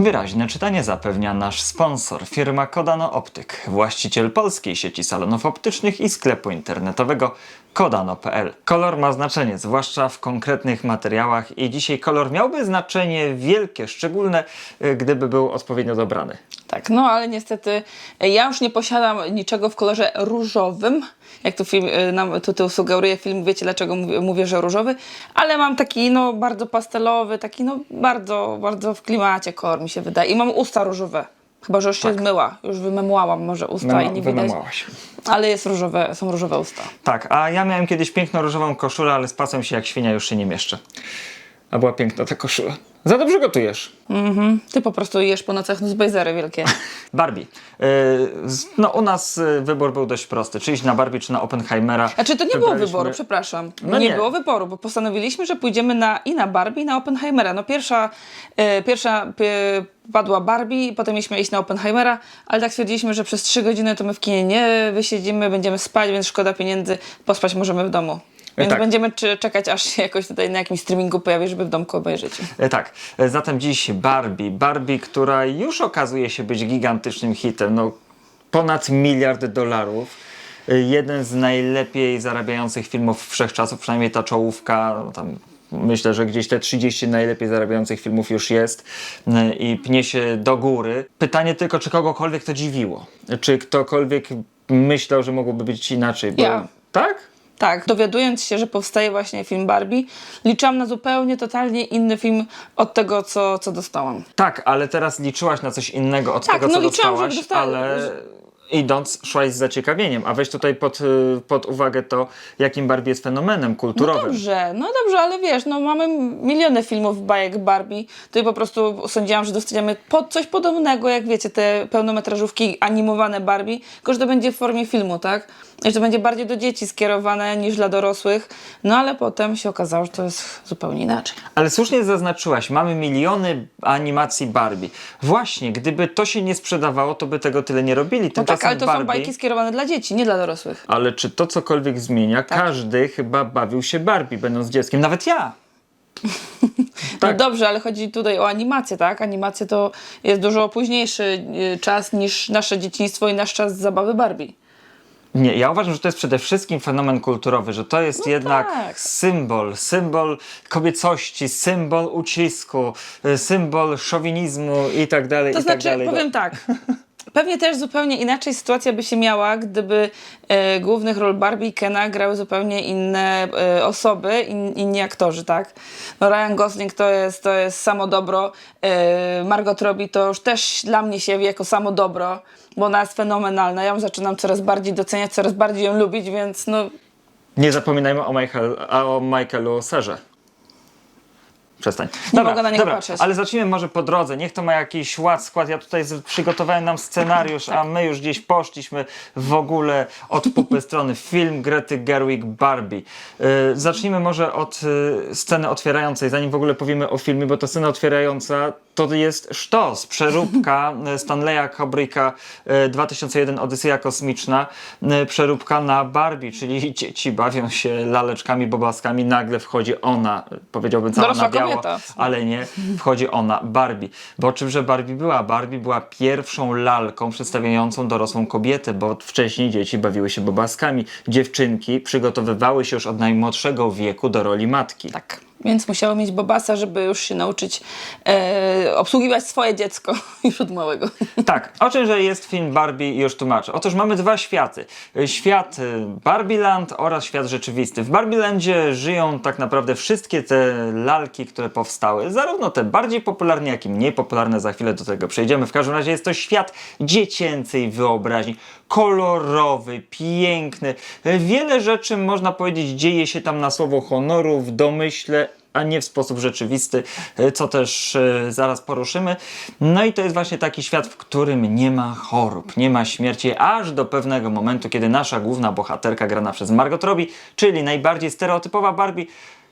Wyraźne czytanie zapewnia nasz sponsor, firma Kodano Optyk, właściciel polskiej sieci salonów optycznych i sklepu internetowego kodano.pl. Kolor ma znaczenie, zwłaszcza w konkretnych materiałach i dzisiaj kolor miałby znaczenie wielkie, szczególne, y, gdyby był odpowiednio dobrany. Tak, no ale niestety e, ja już nie posiadam niczego w kolorze różowym. Jak tu film, e, nam tytuł sugeruje film, wiecie dlaczego mówię, mówię, że różowy, ale mam taki no bardzo pastelowy, taki no bardzo, bardzo w klimacie kolor mi się wydaje. I mam usta różowe. Chyba, że już się zmyła, już wymemłałam może usta i nie widać. Ale jest różowe, są różowe usta. Tak, a ja miałem kiedyś piękną różową koszulę, ale spasłem się jak świnia, już się nie mieszczę. A była piękna ta koszula. Za dobrze gotujesz. Ty po prostu jesz po nocach newsbejzery wielkie. Barbie. Yy, z- no u nas y, wybór był dość prosty. Czy iść na Barbie, czy na Oppenheimera. Znaczy to nie było Wybraliśmy- wyboru, przepraszam. No nie, nie. było wyboru, bo postanowiliśmy, że pójdziemy na, i na Barbie, i na Oppenheimera. No pierwsza, e, pierwsza e, padła Barbie, potem mieliśmy iść na Oppenheimera, ale tak stwierdziliśmy, że przez trzy godziny to my w kinie nie wysiedzimy, będziemy spać, więc szkoda pieniędzy, pospać możemy w domu. Więc tak. będziemy czekać, aż się jakoś tutaj na jakimś streamingu pojawi, żeby w domku obejrzeć. E, Tak, e, zatem dziś Barbie. Barbie, która już okazuje się być gigantycznym hitem. No, ponad miliard dolarów. E, Jeden z najlepiej zarabiających filmów wszechczasów, przynajmniej ta czołówka. no Tam myślę, że gdzieś te 30 najlepiej zarabiających filmów już jest i pnie się do góry. Pytanie tylko, czy kogokolwiek to dziwiło? Czy ktokolwiek myślał, że mogłoby być inaczej? Bo... Ja. Tak? Tak, dowiadując się, że powstaje właśnie film Barbie, liczyłam na zupełnie, totalnie inny film od tego, co, co dostałam. Tak, ale teraz liczyłaś na coś innego od Tak, tego, no co liczyłam, że dostałaś, dosta- ale że- idąc szłaś z zaciekawieniem. A weź tutaj pod, y, pod uwagę to, jakim Barbie jest fenomenem No kulturowym. dobrze, no dobrze, ale wiesz, no mamy miliony filmów bajek Barbie, to i po prostu sądziłam, że dostaniemy pod coś podobnego, jak wiecie, te pełnometrażówki animowane Barbie, tylko że to będzie w formie filmu, tak? I to będzie bardziej do dzieci skierowane niż dla dorosłych, no ale potem się okazało, że to jest zupełnie inaczej. Ale słusznie zaznaczyłaś, mamy miliony animacji Barbie. Właśnie, gdyby to się nie sprzedawało, to by tego tyle nie robili. No Tymczasem tak, ale to Barbie... są bajki skierowane dla dzieci, nie dla dorosłych. Ale czy to cokolwiek zmienia? Tak. Każdy chyba bawił się Barbie, będąc dzieckiem. Nawet ja. No Tak. dobrze, ale chodzi tutaj o animację, tak? Animację to jest dużo późniejszy y, czas niż nasze dzieciństwo i nasz czas zabawy Barbie. Nie, ja uważam, że to jest przede wszystkim fenomen kulturowy, że to jest jednak tak. symbol, symbol kobiecości, symbol ucisku, y, symbol szowinizmu i tak dalej, To i znaczy, tak dalej. powiem tak. Pewnie też zupełnie inaczej sytuacja by się miała, gdyby e, głównych ról Barbie i Kena grały zupełnie inne e, osoby, in, inni aktorzy, tak? No Ryan Gosling to jest, to jest samo dobro, e, Margot Robbie to już też dla mnie się jako samo dobro, bo ona jest fenomenalna. Ja ją zaczynam coraz bardziej doceniać, coraz bardziej ją lubić, więc no Nie zapominajmy o, Michael, o Michaelu Serze. Przestań. Nie mogę na niego dobra, patrzeć. ale zacznijmy może po drodze. Niech to ma jakiś ład, skład. Ja tutaj z- przygotowałem nam scenariusz, Tak. a my już gdzieś poszliśmy w ogóle od pupy strony. Film Grety Gerwig Barbie. Yy, zacznijmy może od y, sceny otwierającej, zanim w ogóle powiemy o filmie, bo ta scena otwierająca to jest sztos, przeróbka y, Stanleya Kubricka y, 2001 Odyseja Kosmiczna, y, przeróbka na Barbie, czyli dzieci bawią się laleczkami, bobaskami, nagle wchodzi ona, y, powiedziałbym cała Dorosła na biało, ale nie, wchodzi ona, Barbie. Bo czymże Barbie była? Barbie była pierwszą lalką przedstawiającą dorosłą kobietę, bo wcześniej dzieci bawiły się bobaskami. Dziewczynki przygotowywały się już od najmłodszego wieku do roli matki. tak. Więc musiało mieć Bobasa, żeby już się nauczyć e, obsługiwać swoje dziecko już od małego. Tak, o czymże jest film Barbie już tłumaczę. Otóż mamy dwa światy. Świat y, Barbieland oraz świat rzeczywisty. W Barbielandzie żyją tak naprawdę wszystkie te lalki, które powstały. Zarówno te bardziej popularne, jak i mniej popularne. Za chwilę do tego przejdziemy. W każdym razie jest to świat dziecięcej wyobraźni. Kolorowy, piękny. Wiele rzeczy, można powiedzieć, dzieje się tam na słowo honoru, w domyśle, a nie w sposób rzeczywisty, y, co też y, zaraz poruszymy. No i to jest właśnie taki świat, w którym nie ma chorób, nie ma śmierci, aż do pewnego momentu, kiedy nasza główna bohaterka grana przez Margot Robbie, czyli najbardziej stereotypowa Barbie,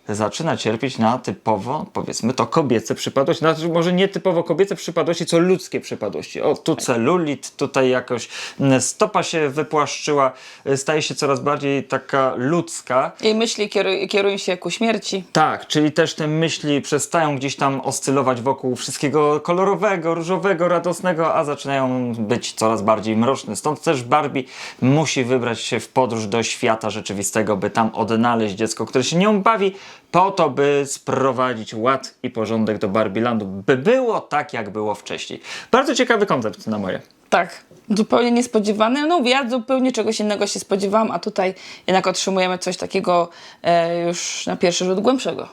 zaczyna cierpieć na typowo, powiedzmy to, kobiece przypadłości. Znaczy, może nie typowo kobiece przypadłości, co ludzkie przypadłości. O, tu celulit, tutaj jakoś mm, stopa się wypłaszczyła, staje się coraz bardziej taka ludzka. Jej myśli kieruj, kierują się ku śmierci. Tak, czyli też te myśli przestają gdzieś tam oscylować wokół wszystkiego kolorowego, różowego, radosnego, a zaczynają być coraz bardziej mroczne. Stąd też Barbie musi wybrać się w podróż do świata rzeczywistego, by tam odnaleźć dziecko, które się nią bawi, po to, by sprowadzić ład i porządek do Barbielandu, by było tak, jak było wcześniej. Bardzo ciekawy koncept na moje. Tak, zupełnie niespodziewane. No ja zupełnie czegoś innego się spodziewałam, a tutaj jednak otrzymujemy coś takiego e, już na pierwszy rzut głębszego.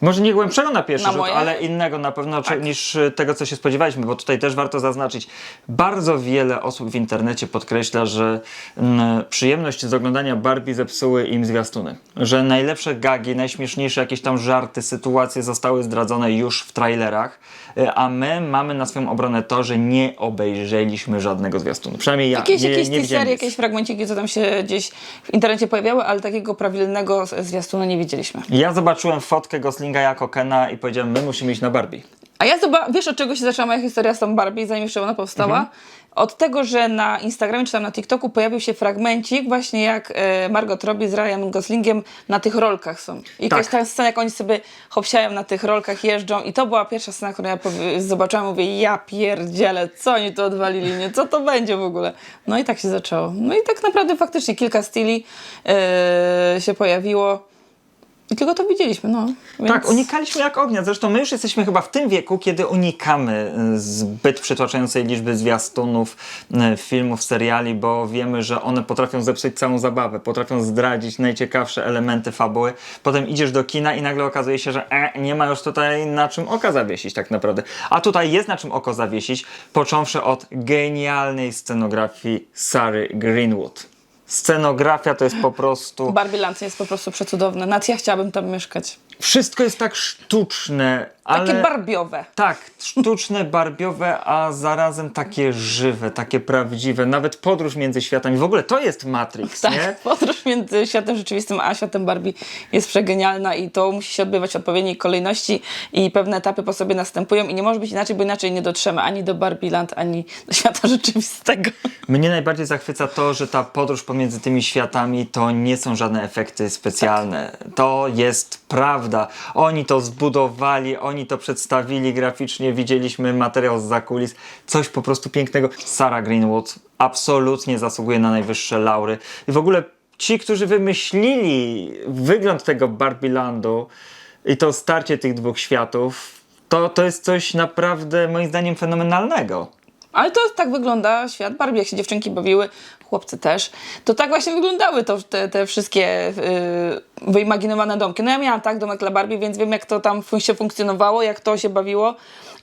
Może nie głębszego na pierwszy Na rzut, moje? ale innego na pewno cze- niż y, tego, co się spodziewaliśmy, bo tutaj też warto zaznaczyć, bardzo wiele osób w internecie podkreśla, że mm, przyjemność z oglądania Barbie zepsuły im zwiastuny. Że najlepsze gagi, najśmieszniejsze jakieś tam żarty, sytuacje zostały zdradzone już w trailerach, y, a my mamy na swoją obronę to, że nie obejrzeliśmy żadnego zwiastunu. Przynajmniej ja Jakieś, nie, jakieś nie teasery, jakieś fragmenciki, co tam się gdzieś w internecie pojawiały, ale takiego prawilnego zwiastunu nie widzieliśmy. Ja zobaczyłem fotkę Goslinga jako Kena i powiedziałem, my musimy iść na Barbie. A ja zoba- wiesz od czego się zaczęła moja historia z tą Barbie, zanim jeszcze ona powstała? Mhm. Od tego, że na Instagramie czy tam na TikToku pojawił się fragmencik właśnie jak e, Margot Robbie z Ryan Goslingiem na tych rolkach są. I jakaś Tak. ta scena, jak oni sobie hopsiają na tych rolkach, jeżdżą i to była pierwsza scena, którą ja zobaczyłam, mówię, ja pierdzielę, co oni tu odwalili, nie? Co to będzie w ogóle? No i tak się zaczęło. No i tak naprawdę faktycznie kilka styli e, się pojawiło. I tylko to widzieliśmy, no. Więc... Tak, unikaliśmy jak ognia. Zresztą my już jesteśmy chyba w tym wieku, kiedy unikamy y, zbyt przytłaczającej liczby zwiastunów, y, filmów, seriali, bo wiemy, że one potrafią zepsuć całą zabawę, potrafią zdradzić najciekawsze elementy fabuły. Potem idziesz do kina i nagle okazuje się, że e, nie ma już tutaj na czym oka zawiesić tak naprawdę. A tutaj jest na czym oko zawiesić, począwszy od genialnej scenografii Sary Greenwood. Scenografia to jest po prostu... Barbie jest po prostu przecudowne. Nawet ja chciałabym tam mieszkać. Wszystko jest tak sztuczne, ale... Takie barbiowe. Tak, sztuczne, barbiowe, a zarazem takie żywe, takie prawdziwe. Nawet podróż między światami. W ogóle to jest Matrix, Tak, nie? podróż między światem rzeczywistym a światem Barbie jest przegenialna i to musi się odbywać w odpowiedniej kolejności i pewne etapy po sobie następują i nie może być inaczej, bo inaczej nie dotrzemy ani do Barbie Land, ani do świata rzeczywistego. Mnie najbardziej zachwyca to, że ta podróż pomiędzy tymi światami to nie są żadne efekty specjalne. To jest prawda. Oni to zbudowali, oni to przedstawili graficznie, widzieliśmy materiał z zakulis. Coś po prostu pięknego. Sarah Greenwood absolutnie zasługuje na najwyższe laury. I w ogóle ci, którzy wymyślili wygląd tego Barbielandu i to starcie tych dwóch światów, to, to jest coś naprawdę moim zdaniem fenomenalnego. Ale to tak wygląda świat Barbie, jak się dziewczynki bawiły, chłopcy też. To tak właśnie wyglądały to, te, te wszystkie yy, wyimaginowane domki. No ja miałam tak domek dla Barbie, więc wiem jak to tam się funkcjonowało, jak to się bawiło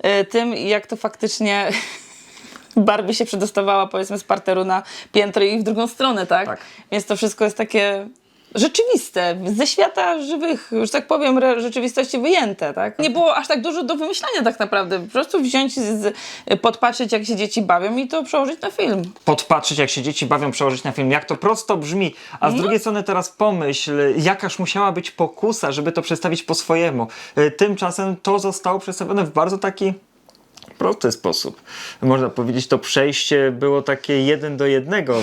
yy, tym jak to faktycznie Barbie się przedostawała powiedzmy z parteru na piętro i w drugą stronę, tak? Tak. Więc to wszystko jest takie rzeczywiste, ze świata żywych, że tak powiem, rzeczywistości wyjęte, tak? Nie było aż tak dużo do wymyślania tak naprawdę. Po prostu wziąć, z, podpatrzeć jak się dzieci bawią i to przełożyć na film. podpatrzeć, jak się dzieci bawią, przełożyć na film, jak to prosto brzmi. A z drugiej strony teraz pomyśl, jakaż musiała być pokusa, żeby to przedstawić po swojemu. Y, Tymczasem to zostało przedstawione w bardzo taki prosty sposób. Można powiedzieć, to przejście było takie jeden do jednego.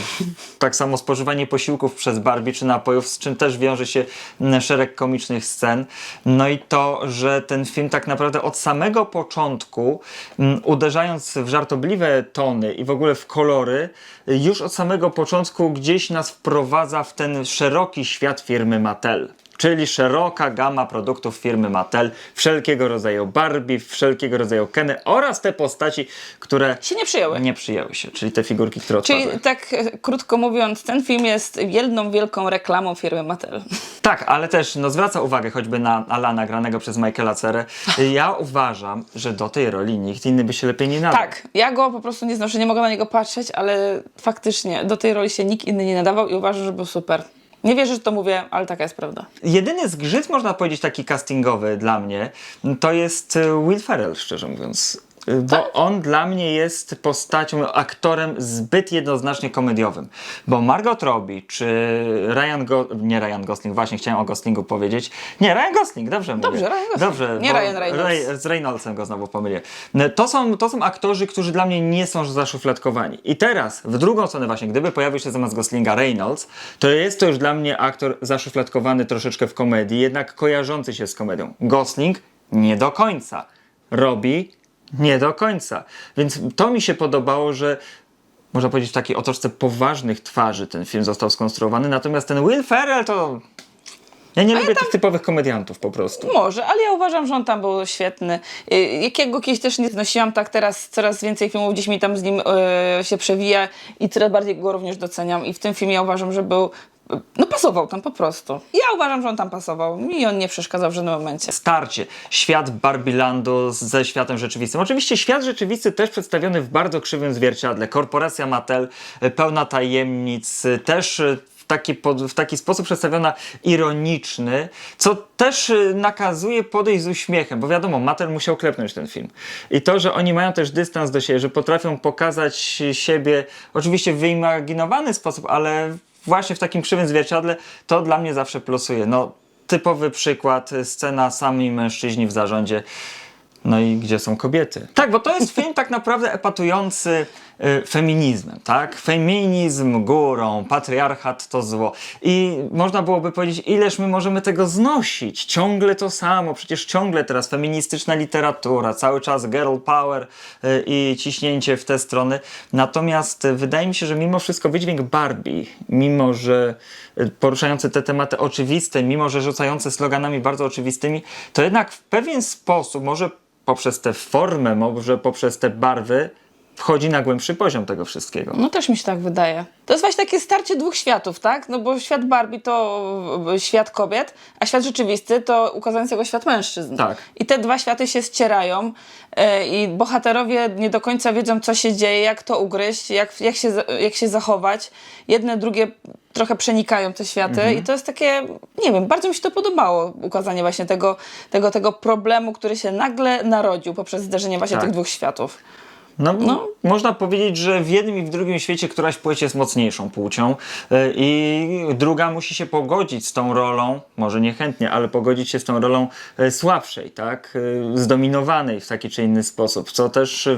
Tak samo spożywanie posiłków przez Barbie czy napojów, z czym też wiąże się mm, szereg komicznych scen. No i to, że ten film tak naprawdę od samego początku, mm, uderzając w żartobliwe tony i w ogóle w kolory, już od samego początku gdzieś nas wprowadza w ten szeroki świat firmy Mattel. Czyli szeroka gama produktów firmy Mattel, wszelkiego rodzaju Barbie, wszelkiego rodzaju Keny oraz te postaci, które Się nie przyjęły. nie przyjęły się, czyli te figurki, które Czyli odpadły. tak e, krótko mówiąc, ten film jest jedną wielką reklamą firmy Mattel. Tak, ale też no, zwraca uwagę choćby na Alana granego przez Michaela Cerę. Ja uważam, że do tej roli nikt inny by się lepiej nie nadał. Tak, ja go po prostu nie znoszę, nie mogę na niego patrzeć, ale faktycznie do tej roli się nikt inny nie nadawał i uważam, że był super. Nie wierzę, że to mówię, ale taka jest prawda. Jedyny zgrzyt, można powiedzieć, taki castingowy dla mnie, to jest y, Will Ferrell, szczerze mówiąc. Bo on dla mnie jest postacią, aktorem zbyt jednoznacznie komediowym. Bo Margot Robbie, czy Ryan Go nie Ryan Gosling, właśnie chciałem o Goslingu powiedzieć. Nie, Ryan Gosling, dobrze mówię. Dobrze, Ryan Gosling. Dobrze, Nie Ryan Reynolds. Ray, z Reynoldsem go znowu pomyliłem. No, To są, to są aktorzy, którzy dla mnie nie są zaszufladkowani. I teraz, w drugą stronę właśnie, gdyby pojawił się zamiast Goslinga Reynolds, to jest to już dla mnie aktor zaszufladkowany troszeczkę w komedii, jednak kojarzący się z komedią. Gosling nie do końca. Robi nie do końca. Więc to mi się podobało, że można powiedzieć w takiej otoczce poważnych twarzy ten film został skonstruowany, natomiast ten Will Ferrell to... Ja nie lubię tych typowych komediantów po prostu. Może, ale ja uważam, że on tam był świetny. Y, Jakiego kiedyś też nie znosiłam, tak teraz coraz więcej filmów gdzieś mi tam z nim y, się przewija i coraz bardziej go również doceniam. I w tym filmie ja uważam, że był. No pasował tam po prostu. Ja uważam, że on tam pasował. Mi on nie przeszkadzał w żadnym momencie. starcie. Świat Barbielandu z- ze światem rzeczywistym. Oczywiście świat rzeczywisty też przedstawiony w bardzo krzywym zwierciadle. Korporacja Mattel, pełna tajemnic, też e, w taki, w taki sposób przedstawiona ironiczny, co też e, nakazuje podejść z uśmiechem, bo wiadomo, Mattel musiał klepnąć ten film. I to, że oni mają też dystans do siebie, że potrafią pokazać siebie, oczywiście w wyimaginowany sposób, ale właśnie w takim krzywym zwierciadle, to dla mnie zawsze plusuje. No, typowy przykład, y, scena sami mężczyźni w zarządzie. No i gdzie są kobiety? Tak, bo to jest film tak naprawdę epatujący feminizmem, tak? Feminizm górą, patriarchat to zło. I można byłoby powiedzieć, ileż my możemy tego znosić? Ciągle to samo, przecież ciągle teraz feministyczna literatura, cały czas girl power y, i ciśnięcie w te strony. Natomiast y, wydaje mi się, że mimo wszystko wydźwięk Barbie, mimo że y, poruszający te tematy oczywiste, mimo że rzucający sloganami bardzo oczywistymi, to jednak w pewien sposób, może poprzez tę formę, może poprzez te barwy, wchodzi na głębszy poziom tego wszystkiego. No też mi się tak wydaje. To jest właśnie takie starcie dwóch światów, tak? No bo świat Barbie to y, świat kobiet, a świat rzeczywisty to ukazający jego świat mężczyzn. Tak. I te dwa światy się ścierają y, i bohaterowie nie do końca wiedzą, co się dzieje, jak to ugryźć, jak, jak, się, jak się zachować. Jedne, drugie trochę przenikają te światy Mhm. i to jest takie, nie wiem, bardzo mi się to podobało, ukazanie właśnie tego, tego, tego problemu, który się nagle narodził poprzez zderzenie właśnie Tak. tych dwóch światów. No, No. można powiedzieć, że w jednym i w drugim świecie któraś płeć jest mocniejszą płcią y, i druga musi się pogodzić z tą rolą, może niechętnie, ale pogodzić się z tą rolą y, słabszej, tak? Y, Zdominowanej w taki czy inny sposób, co też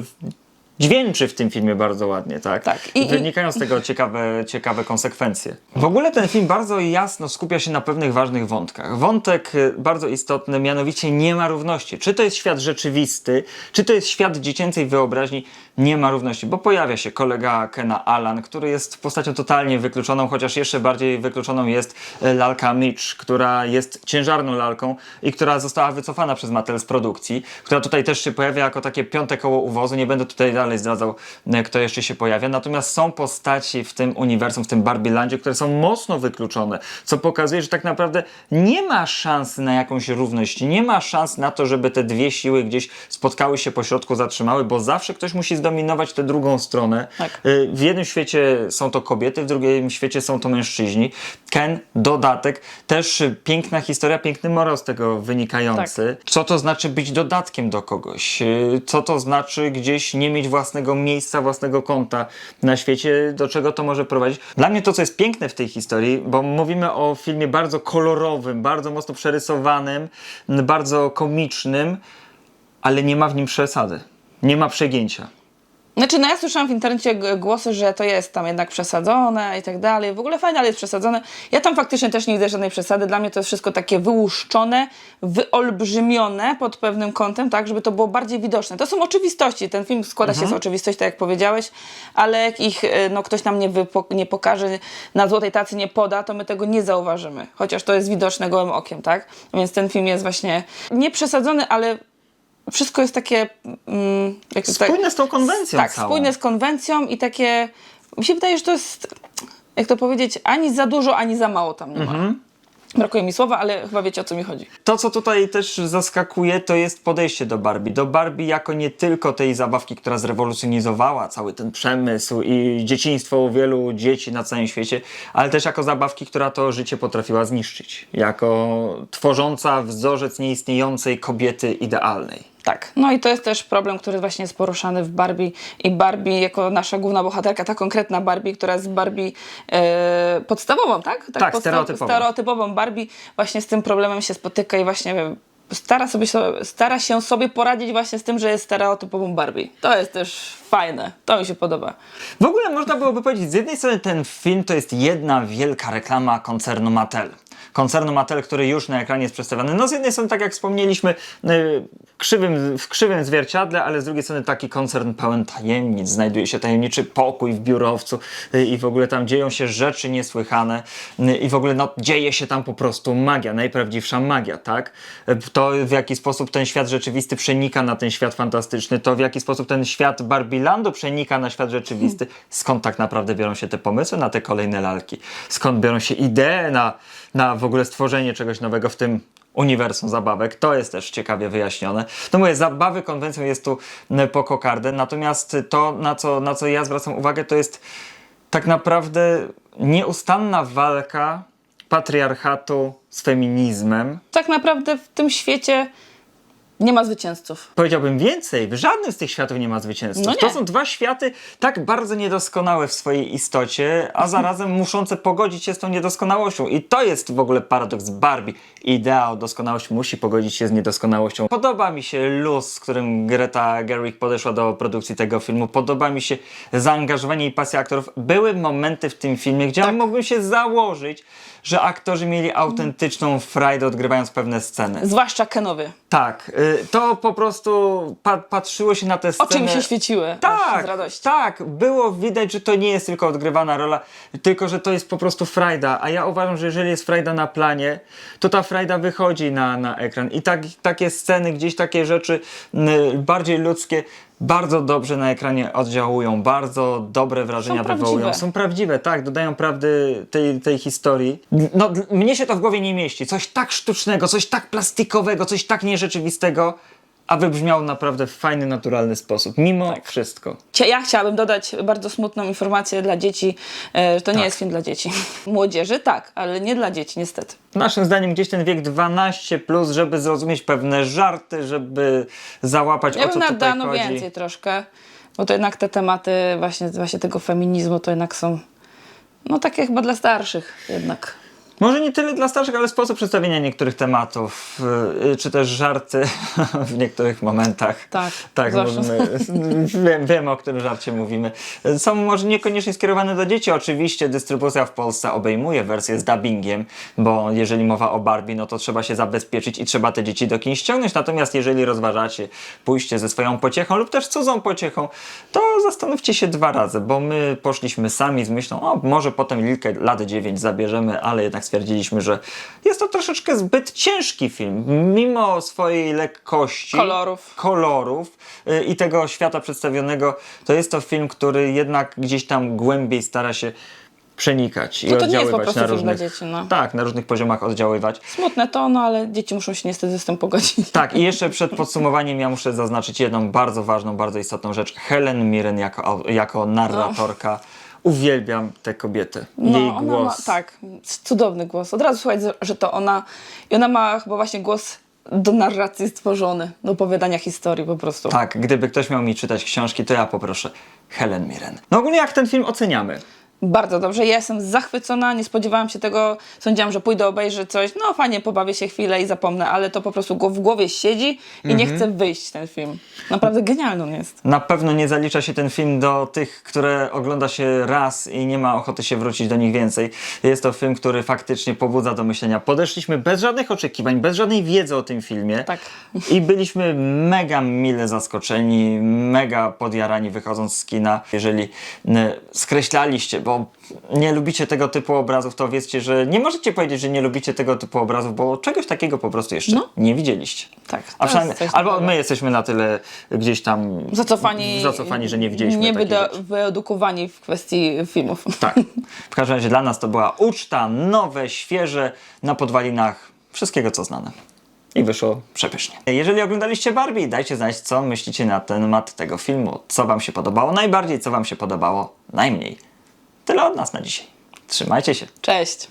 dźwięczy w tym filmie bardzo ładnie, tak? Tak. I- Wynikają z tego ciekawe, ciekawe konsekwencje. W ogóle ten film bardzo jasno skupia się na pewnych ważnych wątkach. Wątek y, bardzo istotny, mianowicie nie ma równości. Czy to jest świat rzeczywisty, czy to jest świat dziecięcej wyobraźni, nie ma równości, bo pojawia się kolega Kena Alan, który jest postacią totalnie wykluczoną, chociaż jeszcze bardziej wykluczoną jest y, lalka Mitch, która jest ciężarną lalką i która została wycofana przez Mattel z produkcji, która tutaj też się pojawia jako takie piąte koło uwozu. Nie będę tutaj dalej zdradzał, e, kto jeszcze się pojawia. Natomiast są postaci w tym uniwersum, w tym Barbielandzie, które są mocno wykluczone, co pokazuje, że tak naprawdę nie ma szansy na jakąś równość, nie ma szans na to, żeby te dwie siły gdzieś spotkały się po środku, zatrzymały, bo zawsze ktoś musi zdominować tę drugą stronę. Tak. Y, W jednym świecie są to kobiety, w drugim świecie są to mężczyźni. Ken, dodatek, też piękna historia, piękny morał z tego wynikający. Co to znaczy być dodatkiem do kogoś? Y, Co to znaczy gdzieś nie mieć własnego miejsca, własnego konta na świecie? Do czego to może prowadzić? Dla mnie to, co jest piękne w tej historii, bo mówimy o filmie bardzo kolorowym, bardzo mocno przerysowanym, bardzo komicznym, ale nie ma w nim przesady. Nie ma przegięcia. Znaczy, no ja słyszałam w internecie głosy, że to jest tam jednak przesadzone i tak dalej. W ogóle fajne, ale jest przesadzone. Ja tam faktycznie też nie widzę żadnej przesady. Dla mnie to jest wszystko takie wyłuszczone, wyolbrzymione pod pewnym kątem, tak, żeby to było bardziej widoczne. To są oczywistości. Ten film składa się z oczywistości, tak jak powiedziałeś, ale jak ich e, no, ktoś nam nie, wypo- nie pokaże, na złotej tacy nie poda, to my tego nie zauważymy. Chociaż to jest widoczne gołym okiem, tak? Więc ten film jest właśnie nie przesadzony, ale wszystko jest takie... Mm, jak to tak- Spójne z tą konwencją tak, całą. spójne z konwencją i takie. Mi się wydaje, że to jest, jak to powiedzieć, ani za dużo, ani za mało tam nie ma. Mhm. Brakuje mi słowa, ale chyba wiecie o co mi chodzi. To, co tutaj też zaskakuje, to jest podejście do Barbie. Do Barbie jako nie tylko tej zabawki, która zrewolucjonizowała cały ten przemysł i dzieciństwo wielu dzieci na całym świecie, ale też jako zabawki, która to życie potrafiła zniszczyć. Jako tworząca wzorzec nieistniejącej kobiety idealnej. Tak, no i to jest też problem, który właśnie jest poruszany w Barbie i Barbie jako nasza główna bohaterka, ta konkretna Barbie, która jest Barbie e, podstawową, tak? Tak, podsta- stereotypową. stereotypową Barbie właśnie z tym problemem się spotyka i właśnie stara, sobie, so- stara się sobie poradzić właśnie z tym, że jest stereotypową Barbie. To jest też fajne, to mi się podoba. W ogóle można byłoby powiedzieć, z jednej strony ten film to jest jedna wielka reklama koncernu Mattel. Koncernu Mattel, który już na ekranie jest przedstawiony. No z jednej strony, tak jak wspomnieliśmy, yy, krzywym, w krzywym zwierciadle, ale z drugiej strony taki koncern pełen tajemnic. Znajduje się tajemniczy pokój w biurowcu yy, i w ogóle tam dzieją się rzeczy niesłychane yy, i w ogóle no, dzieje się tam po prostu magia, najprawdziwsza magia, tak? To w jaki sposób ten świat rzeczywisty przenika na ten świat fantastyczny, to w jaki sposób ten świat Barbielandu przenika na świat rzeczywisty, skąd tak naprawdę biorą się te pomysły na te kolejne lalki, skąd biorą się idee na, na w ogóle stworzenie czegoś nowego w tym uniwersum zabawek. To jest też ciekawie wyjaśnione. No mówię, zabawy konwencją jest tu po kokardę, natomiast to, na co, na co ja zwracam uwagę, to jest tak naprawdę nieustanna walka patriarchatu z feminizmem. Tak naprawdę w tym świecie nie ma zwycięzców. Powiedziałbym więcej, w żadnym z tych światów nie ma zwycięzców. No nie. To są dwa światy tak bardzo niedoskonałe w swojej istocie, a zarazem muszące pogodzić się z tą niedoskonałością. I to jest w ogóle paradoks Barbie. Ideał, doskonałość musi pogodzić się z niedoskonałością. Podoba mi się luz, z którym Greta Gerwig podeszła do produkcji tego filmu. Podoba mi się zaangażowanie i pasja aktorów. Były momenty w tym filmie, gdzie Tak. mógłbym się założyć, że aktorzy mieli autentyczną frajdę odgrywając pewne sceny. Zwłaszcza Kenowy. Tak, y, to po prostu pa patrzyło się na te sceny. Oczy mi się świeciły Tak, z radości. tak, było widać, że to nie jest tylko odgrywana rola, tylko że to jest po prostu frajda. A ja uważam, że jeżeli jest frajda na planie, to ta frajda wychodzi na, na ekran. I tak, takie sceny, gdzieś takie rzeczy y, bardziej ludzkie, bardzo dobrze na ekranie oddziałują, bardzo dobre wrażenia Są wywołują. prawdziwe. Są prawdziwe, tak, dodają prawdy tej, tej historii. No, mnie się to w głowie nie mieści. Coś tak sztucznego, coś tak plastikowego, coś tak nierzeczywistego, a wybrzmiało naprawdę w fajny, naturalny sposób, mimo Tak. wszystko. Ja chciałabym dodać bardzo smutną informację dla dzieci, e, że to nie Tak. jest film dla dzieci. Młodzieży tak, ale nie dla dzieci niestety. Naszym zdaniem gdzieś ten wiek 12, plus, żeby zrozumieć pewne żarty, żeby załapać Ja o bym co tutaj nadano chodzi. więcej troszkę, bo to jednak te tematy właśnie, właśnie tego feminizmu to jednak są no takie chyba dla starszych jednak. Może nie tyle dla starszych, ale sposób przedstawienia niektórych tematów, yy, czy też żarty w niektórych momentach. Tak, tak zawsze. mówimy, wiem, wiem, o którym żarcie mówimy. Są może niekoniecznie skierowane do dzieci. Oczywiście dystrybucja w Polsce obejmuje wersję z dubbingiem, bo jeżeli mowa o Barbie, no to trzeba się zabezpieczyć i trzeba te dzieci do kin ściągnąć. Natomiast jeżeli rozważacie pójście ze swoją pociechą lub też cudzą pociechą, to zastanówcie się dwa razy, bo my poszliśmy sami z myślą, o może potem Lilkę lat 9 zabierzemy, ale jednak stwierdziliśmy, że jest to troszeczkę zbyt ciężki film. Mimo swojej lekkości, Kolorów. kolorów y, i tego świata przedstawionego, to jest to film, który jednak gdzieś tam głębiej stara się przenikać i No to nie jest oddziaływać po prostu na film różnych, dzieci, no. tak, na różnych poziomach oddziaływać. Smutne to, no ale dzieci muszą się niestety z tym pogodzić. Tak, i jeszcze przed podsumowaniem ja muszę zaznaczyć jedną bardzo ważną, bardzo istotną rzecz. Helen Mirren jako, jako narratorka. Uwielbiam tę kobietę. No, Jej ona głos. Ma, tak, cudowny głos. Od razu słuchać, że to ona. I ona ma chyba właśnie głos do narracji stworzony, do opowiadania historii po prostu. Tak, gdyby ktoś miał mi czytać książki, to ja poproszę Helen Mirren. No ogólnie jak ten film oceniamy? Bardzo dobrze. Ja jestem zachwycona, nie spodziewałam się tego. Sądziłam, że pójdę obejrzeć coś, no fajnie, pobawię się chwilę i zapomnę, ale to po prostu w głowie siedzi i nie chce wyjść ten film. Naprawdę genialny on jest. Na pewno nie zalicza się ten film do tych, które ogląda się raz i nie ma ochoty się wrócić do nich więcej. Jest to film, który faktycznie pobudza do myślenia. Podeszliśmy bez żadnych oczekiwań, bez żadnej wiedzy o tym filmie. Tak. I byliśmy mega mile zaskoczeni, mega podjarani wychodząc z kina. Jeżeli n, skreślaliście, bo nie lubicie tego typu obrazów, to wiedzcie, że nie możecie powiedzieć, że nie lubicie tego typu obrazów, bo czegoś takiego po prostu jeszcze No. nie widzieliście. Tak. A przynajmniej, albo my jesteśmy na tyle gdzieś tam zacofani, zacofani że nie widzieliśmy nie wyedukowani w kwestii filmów. Tak. W każdym razie dla nas to była uczta, nowe, świeże, na podwalinach wszystkiego, co znane. I wyszło przepysznie. Jeżeli oglądaliście Barbie, dajcie znać, co myślicie na temat tego filmu. Co Wam się podobało najbardziej, co Wam się podobało najmniej. Tyle od nas na dzisiaj. Trzymajcie się. Cześć.